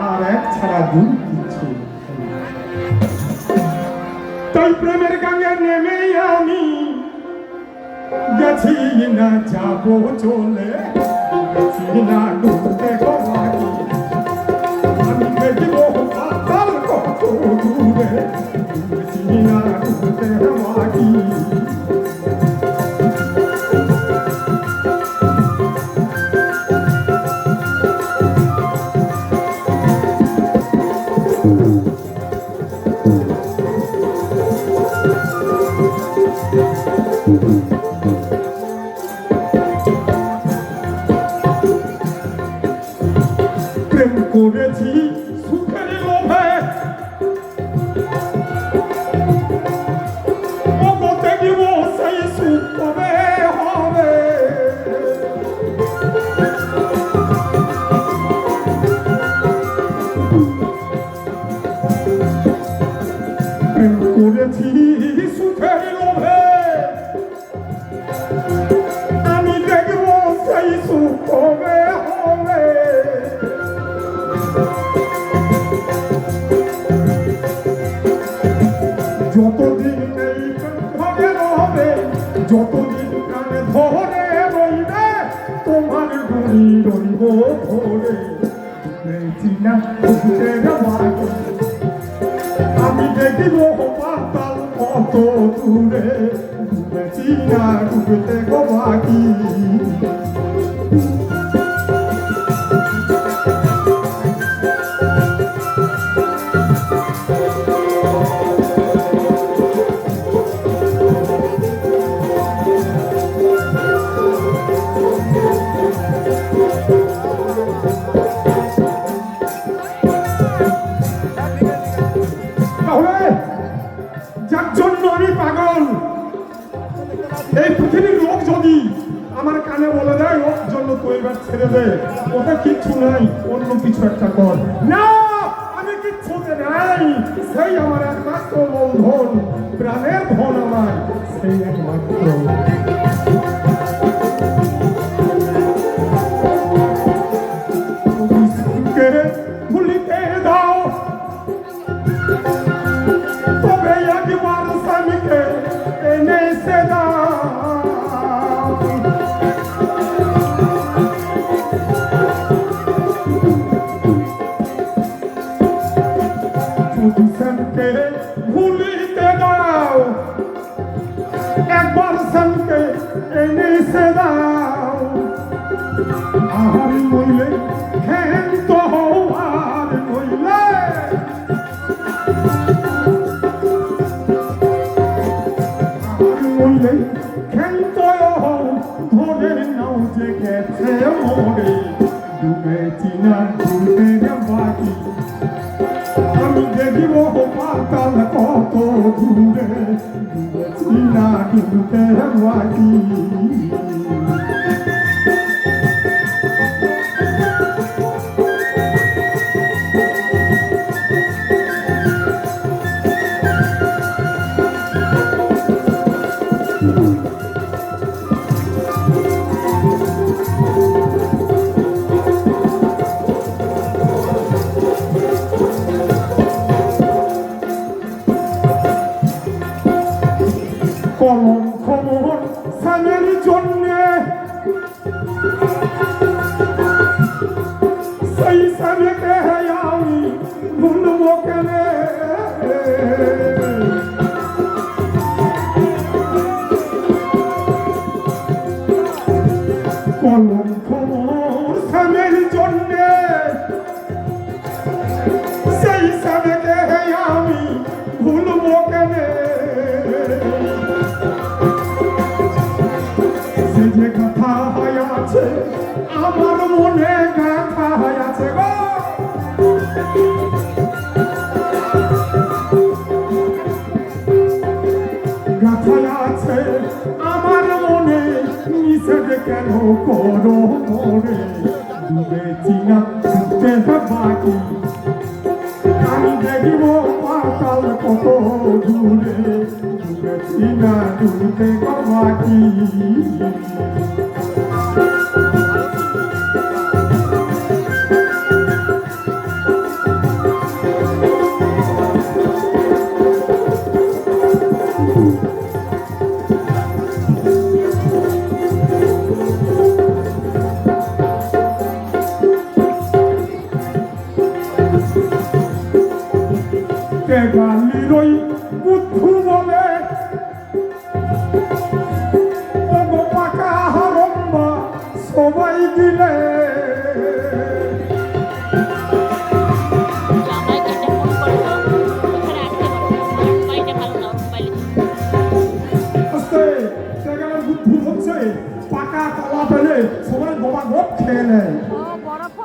আর এক ছাড়া দুই কিছু তাই প্রেমের গাঙে নেমে আমি গেছি না, যাব চলে, গেছি না করেছি সুখের লোভে। করেছি সুখের চিনা বুঝতে বাকি আমি দেখিব পাতাল কত দূরে ডুবে চিনা ডুবতে গো বাকি পৃথিবীর লোক যদি আমার কানে বলে দেয় ওর জন্য পরিবার ছেড়ে দে। ওটা কিচ্ছু নাই, অন্য কিছু একটা কর। না, আমি কিচ্ছুতে নাই। সেই আমার একমাত্র বন্ধন প্রাণের ধন আমার। সেই একমাত্র স্বামীকে ভুলিতে দাও। একবার স্বামীকে এনে Thank you. বাকি কলম স্যামের জন্যে। সেই স্বামীকে আমি ভুলব কেনে? ডুবে চিনা ডুবতে বাকি আমি দেখিব পাতাল কত দূরে ডুবে চিনা ডুবতে বাকি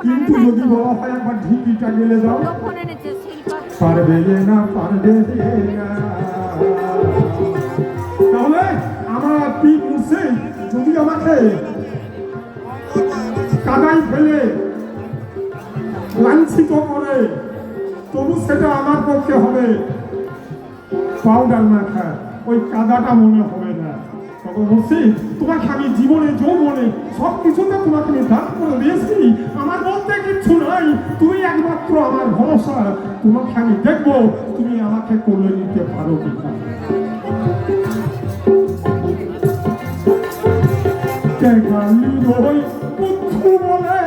কিন্তু যদি বলা হয় ঢিকিটা গেলে সিলভার পারবে না পারবে তাহলে আমার যদি আমাকে কাদাই ফেলে, লাঞ্ছিত করে, তবু সেটা আমার পক্ষে হবে। পাউডার মাখা ওই কাদাটা মনে হবে তখন তোমাকে আমি জীবনে, যৌবনে সব কিছুতে তোমাকে আমি দান করে দিয়েছি। আমার বলতে কিচ্ছু নাই, তুমি একমাত্র আমার ভরসা। তোমাকে আমি দেখব, তুমি আমাকে কোলে নিতে পারো কিনা গালি রই বুদ্ধু বলে।